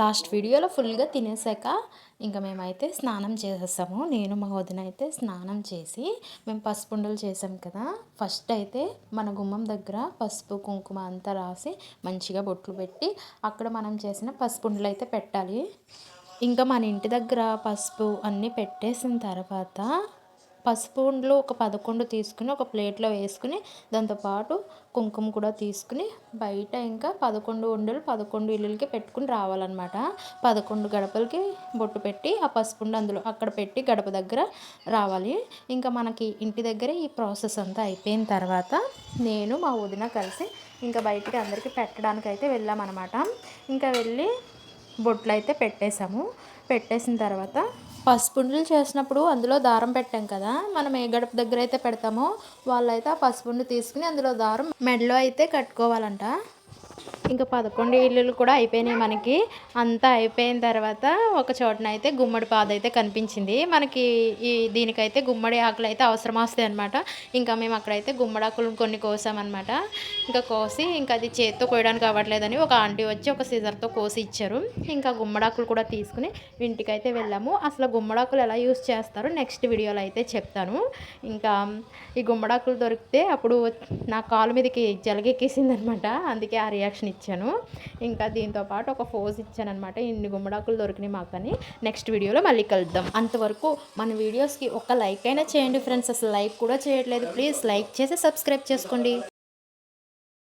Last వీడియోలో ఫుల్గా తినేసాక ఇంకా మేమైతే స్నానం చేసేసాము. నేను మా వదిన అయితే స్నానం చేసి మేము పసుపుండలు చేసాం కదా. ఫస్ట్ అయితే మన గుమ్మం దగ్గర పసుపు కుంకుమ అంతా రాసి మంచిగా బొట్లు పెట్టి అక్కడ మనం చేసిన పసుపుండలు అయితే పెట్టాలి. ఇంకా మన ఇంటి దగ్గర పసుపు అన్నీ పెట్టేసిన తర్వాత పసుపు ఉండలు ఒక పదకొండు తీసుకుని ఒక ప్లేట్లో వేసుకుని దాంతోపాటు కుంకుమ కూడా తీసుకుని బయట ఇంకా పదకొండు ఉండలు పదకొండు ఇల్లులకి పెట్టుకుని రావాలన్నమాట. పదకొండు గడపలకి బొట్టు పెట్టి ఆ పసుపు అందులో అక్కడ పెట్టి గడప దగ్గర రావాలి. ఇంకా మనకి ఇంటి దగ్గర ఈ ప్రాసెస్ అంతా అయిపోయిన తర్వాత నేను మా వదిన కలిసి ఇంకా బయటికి అందరికీ పెట్టడానికి అయితే వెళ్ళామన్నమాట. ఇంకా వెళ్ళి బొట్లు అయితే పెట్టేశాము. పెట్టేసిన తర్వాత పసుపుండలు చేసినప్పుడు అందులో దారం పెట్టాం కదా మనం ఏ గడప దగ్గర అయితే పెడతామో వాళ్ళైతే ఆ పసుపుండు తీసుకుని అందులో దారం మెడలో అయితే కట్టుకోవాలంట. ఇంకా పదకొండు ఇల్లులు కూడా అయిపోయినాయి మనకి. అంతా అయిపోయిన తర్వాత ఒక చోటన అయితే గుమ్మడి పాద అయితే కనిపించింది. మనకి ఈ దీనికైతే గుమ్మడి ఆకులు అయితే అవసరం వస్తాయి అనమాట ఇంకా మేము అక్కడైతే గుమ్మడి ఆకులు కొన్ని కోసామన్నమాట. ఇంకా కోసి ఇంకా అది చేత్తో కోయడానికి అవ్వట్లేదని ఒక ఆంటీ వచ్చి ఒక సీజర్తో కోసి ఇచ్చారు. ఇంకా గుమ్మడాకులు కూడా తీసుకుని ఇంటికైతే వెళ్ళాము. అసలు గుమ్మడాకులు ఎలా యూస్ చేస్తారో నెక్స్ట్ వీడియోలో అయితే చెప్తాను. ఇంకా ఈ గుమ్మడాకులు దొరికితే అప్పుడు నా కాలు మీదకి జలగెక్కేసింది అనమాట అందుకే ఆ రియాక్షన్ ఇచ్చాను. ఇంకా దీంతో పాటు ఒక ఫోజ్ ఇచ్చాను అనమాట ఇన్ని గుమ్మడాకులు దొరికినాయి మాకని. నెక్స్ట్ వీడియోలో మళ్ళీ కలుద్దాం. అంతవరకు మన వీడియోస్కి ఒక లైక్ అయినా చేయండి ఫ్రెండ్స్. అసలు లైక్ కూడా చేయట్లేదు. ప్లీజ్ లైక్ చేసి సబ్స్క్రైబ్ చేసుకోండి.